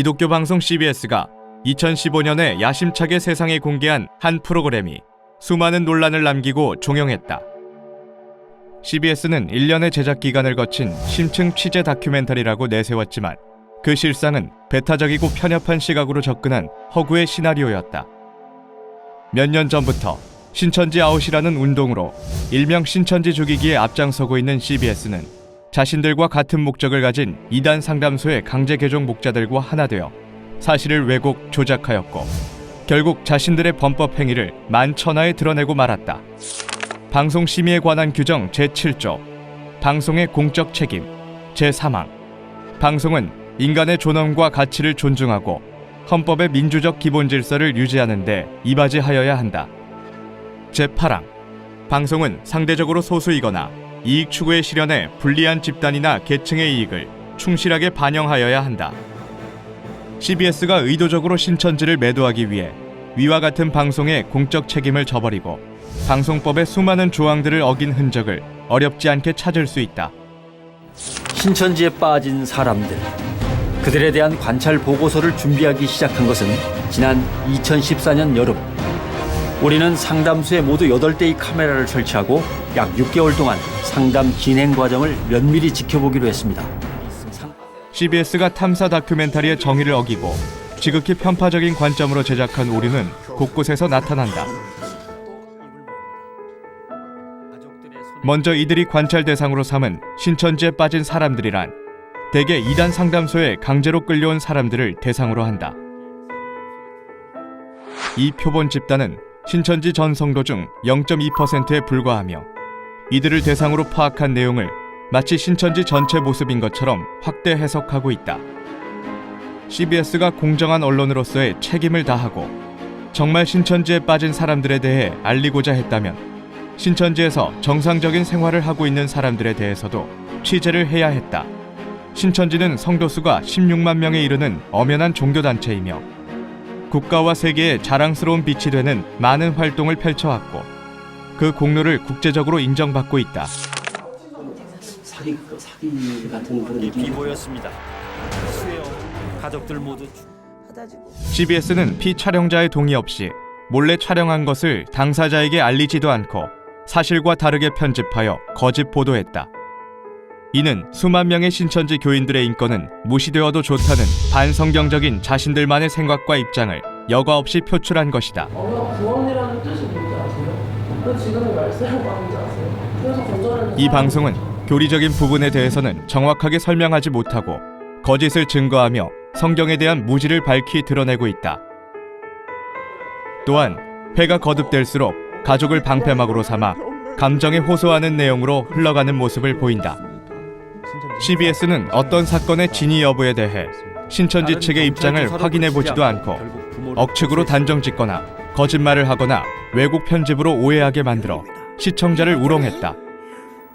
기독교 방송 CBS가 2015년에 야심차게 세상에 공개한 한 프로그램이 수많은 논란을 남기고 종영했다. CBS는 1년의 제작 기간을 거친 심층 취재 다큐멘터리라고 내세웠지만 그 실상은 배타적이고 편협한 시각으로 접근한 허구의 시나리오였다. 몇 년 전부터 신천지 아웃이라는 운동으로 일명 신천지 죽이기에 앞장서고 있는 CBS는 자신들과 같은 목적을 가진 이단 상담소의 강제 개종 목자들과 하나 되어 사실을 왜곡 조작하였고 결국 자신들의 범법 행위를 만천하에 드러내고 말았다. 방송 심의에 관한 규정 제7조 방송의 공적 책임 제3항 방송은 인간의 존엄과 가치를 존중하고 헌법의 민주적 기본 질서를 유지하는 데 이바지하여야 한다. 제8항 방송은 상대적으로 소수이거나 이익 추구의 실현에 불리한 집단이나 계층의 이익을 충실하게 반영하여야 한다. CBS가 의도적으로 신천지를 매도하기 위해 위와 같은 방송의 공적 책임을 저버리고 방송법의 수많은 조항들을 어긴 흔적을 어렵지 않게 찾을 수 있다. 신천지에 빠진 사람들 그들에 대한 관찰 보고서를 준비하기 시작한 것은 지난 2014년 여름 우리는 상담소에 모두 8대의 카메라를 설치하고 약 6개월 동안 상담 진행 과정을 면밀히 지켜보기로 했습니다. CBS가 탐사 다큐멘터리의 정의를 어기고 지극히 편파적인 관점으로 제작한 오류는 곳곳에서 나타난다. 먼저 이들이 관찰 대상으로 삼은 신천지에 빠진 사람들이란 대개 이단 상담소에 강제로 끌려온 사람들을 대상으로 한다. 이 표본 집단은 신천지 전 성도 중 0.2%에 불과하며 이들을 대상으로 파악한 내용을 마치 신천지 전체 모습인 것처럼 확대 해석하고 있다. CBS가 공정한 언론으로서의 책임을 다하고 정말 신천지에 빠진 사람들에 대해 알리고자 했다면 신천지에서 정상적인 생활을 하고 있는 사람들에 대해서도 취재를 해야 했다. 신천지는 성도 수가 16만 명에 이르는 엄연한 종교단체이며 국가와 세계에 자랑스러운 빛이 되는 많은 활동을 펼쳐왔고 그 공로를 국제적으로 인정받고 있다. 사기 사기 같은 그런 느낌. 비보였습니다. 수혜요 가족들 모두 CBS는 피 촬영자의 동의 없이 몰래 촬영한 것을 당사자에게 알리지도 않고 사실과 다르게 편집하여 거짓 보도했다. 이는 수만 명의 신천지 교인들의 인권은 무시되어도 좋다는 반성경적인 자신들만의 생각과 입장을 여과 없이 표출한 것이다. 이 방송은 교리적인 부분에 대해서는 정확하게 설명하지 못하고 거짓을 증거하며 성경에 대한 무지를 밝히 드러내고 있다. 또한 회가 거듭될수록 가족을 방패막으로 삼아 감정에 호소하는 내용으로 흘러가는 모습을 보인다. CBS는 어떤 사건의 진위 여부에 대해 신천지 측의 입장을 확인해 보지도 않고 억측으로 단정 짓거나 거짓말을 하거나 왜곡 편집으로 오해하게 만들어 시청자를 우롱했다.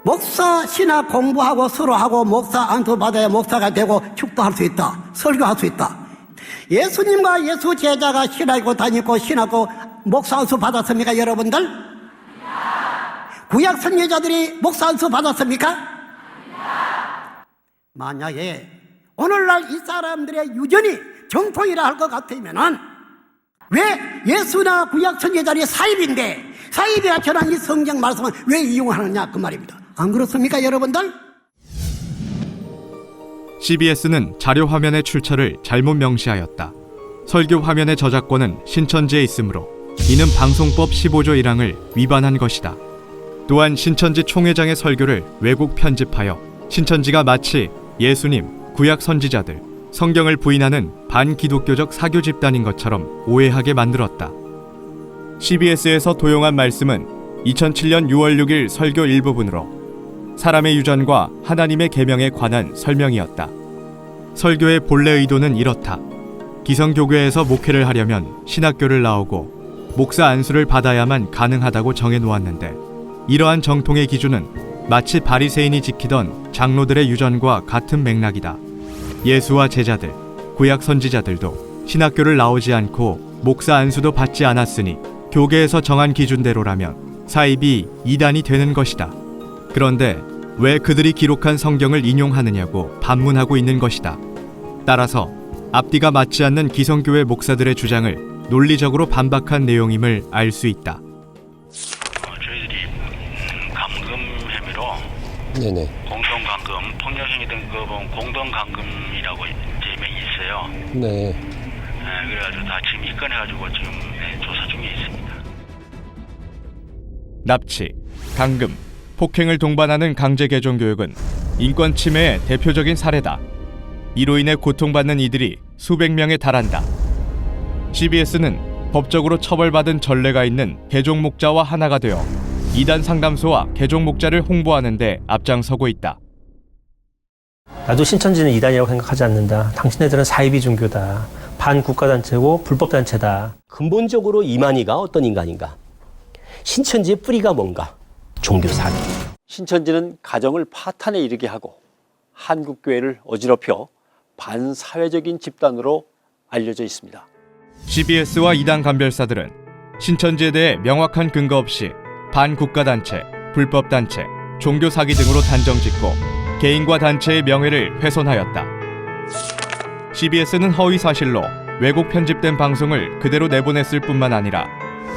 목사 신학 공부하고 서로 하고 목사 안수 받아야 목사가 되고 축도할 수 있다. 설교할 수 있다. 예수님과 예수 제자가 신하고 다니고 신하고 목사 안수 받았습니까, 여러분들? 구약 선교자들이 목사 안수 받았습니까? 만약에 오늘날 이 사람들의 유전이 정통이라 할 것 같으면은 왜 예수나 구약 선교자들이 사입인데 사입이라 전한 이 성경 말씀을 왜 이용하느냐 그 말입니다. 안 그렇습니까, 여러분들? CBS는 자료 화면의 출처를 잘못 명시하였다. 설교 화면의 저작권은 신천지에 있으므로 이는 방송법 15조 1항을 위반한 것이다. 또한 신천지 총회장의 설교를 왜곡 편집하여 신천지가 마치 예수님, 구약 선지자들, 성경을 부인하는 반기독교적 사교 집단인 것처럼 오해하게 만들었다. CBS에서 도용한 말씀은 2007년 6월 6일 설교 일부분으로 사람의 유전과 하나님의 계명에 관한 설명이었다. 설교의 본래 의도는 이렇다. 기성교교에서 목회를 하려면 신학교를 나오고 목사 안수를 받아야만 가능하다고 정해 놓았는데 이러한 정통의 기준은 마치 바리새인이 지키던 장로들의 유전과 같은 맥락이다. 예수와 제자들, 구약 선지자들도 신학교를 나오지 않고 목사 안수도 받지 않았으니 교계에서 정한 기준대로라면 사입이 이단이 되는 것이다. 그런데 왜 그들이 기록한 성경을 인용하느냐고 반문하고 있는 것이다. 따라서 앞뒤가 맞지 않는 기성교회 목사들의 주장을 논리적으로 반박한 내용임을 알 수 있다. 어, 저희들이 음, 감금 혐의로 네네. 감금 등급은 공동 감금이라고 제명이 있어요. 네. 예, 그래가지고 다 지금 입건해가지고 지금 예, 조사 중에 있습니다. 납치, 강금, 폭행을 동반하는 강제 개종 교육은 인권 침해의 대표적인 사례다. 이로 인해 고통받는 이들이 수백 명에 달한다. CBS는 법적으로 처벌받은 전례가 있는 개종 목자와 하나가 되어 이단 상담소와 개종 목자를 홍보하는 데 앞장서고 있다. 나도 신천지는 이단이라고 생각하지 않는다. 당신네들은 사이비 종교다. 반국가단체고 불법단체다. 근본적으로 이만희가 어떤 인간인가? 신천지의 뿌리가 뭔가? 종교 사기. 신천지는 가정을 파탄에 이르게 하고 한국 교회를 어지럽혀 반사회적인 집단으로 알려져 있습니다. CBS와 이단 간별사들은 신천지에 대해 명확한 근거 없이 반국가단체, 불법단체, 종교 사기 등으로 단정짓고 개인과 단체의 명예를 훼손하였다. CBS는 허위 사실로 왜곡 편집된 방송을 그대로 내보냈을 뿐만 아니라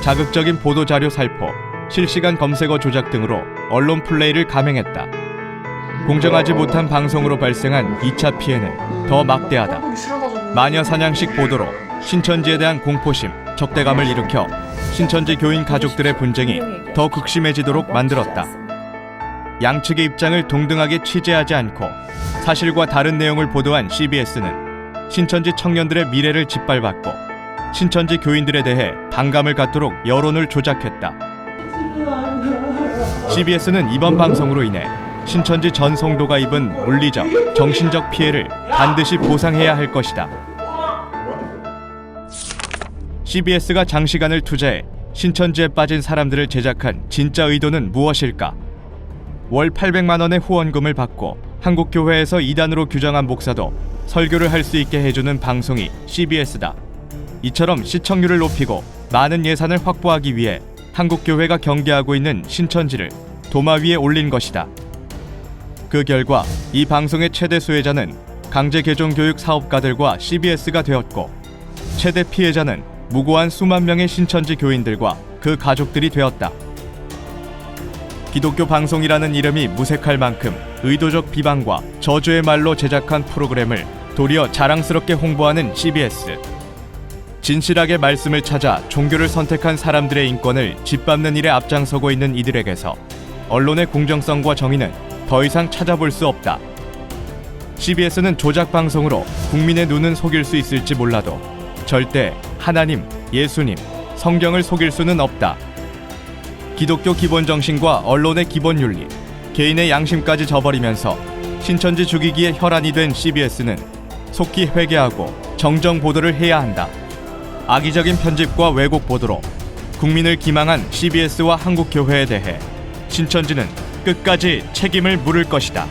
자극적인 보도 자료 살포, 실시간 검색어 조작 등으로 언론 플레이를 감행했다. 공정하지 못한 방송으로 발생한 2차 피해는 더 막대하다. 마녀 사냥식 보도로 신천지에 대한 공포심, 적대감을 일으켜 신천지 교인 가족들의 분쟁이 더 극심해지도록 만들었다. 양측의 입장을 동등하게 취재하지 않고 사실과 다른 내용을 보도한 CBS는 신천지 청년들의 미래를 짓밟았고 신천지 교인들에 대해 반감을 갖도록 여론을 조작했다. CBS는 이번 방송으로 인해 신천지 전 성도가 입은 물리적, 정신적 피해를 반드시 보상해야 할 것이다. CBS가 장시간을 투자해 신천지에 빠진 사람들을 제작한 진짜 의도는 무엇일까? 월 800만 원의 후원금을 받고 한국 교회에서 이단으로 규정한 목사도 설교를 할 수 있게 해주는 방송이 CBS다. 이처럼 시청률을 높이고 많은 예산을 확보하기 위해 한국 교회가 경계하고 있는 신천지를 도마 위에 올린 것이다. 그 결과 이 방송의 최대 수혜자는 강제 개종 교육 사업가들과 CBS가 되었고 최대 피해자는 무고한 수만 명의 신천지 교인들과 그 가족들이 되었다. 기독교 방송이라는 이름이 무색할 만큼 의도적 비방과 저주의 말로 제작한 프로그램을 도리어 자랑스럽게 홍보하는 CBS. 진실하게 말씀을 찾아 종교를 선택한 사람들의 인권을 짓밟는 일에 앞장서고 있는 이들에게서 언론의 공정성과 정의는 더 이상 찾아볼 수 없다. CBS는 조작 방송으로 국민의 눈은 속일 수 있을지 몰라도 절대 하나님, 예수님, 성경을 속일 수는 없다. 기독교 기본 정신과 언론의 기본 윤리, 개인의 양심까지 저버리면서 신천지 죽이기에 혈안이 된 CBS는 속히 회개하고 정정 보도를 해야 한다. 악의적인 편집과 왜곡 보도로 국민을 기망한 CBS와 한국 교회에 대해 신천지는 끝까지 책임을 물을 것이다.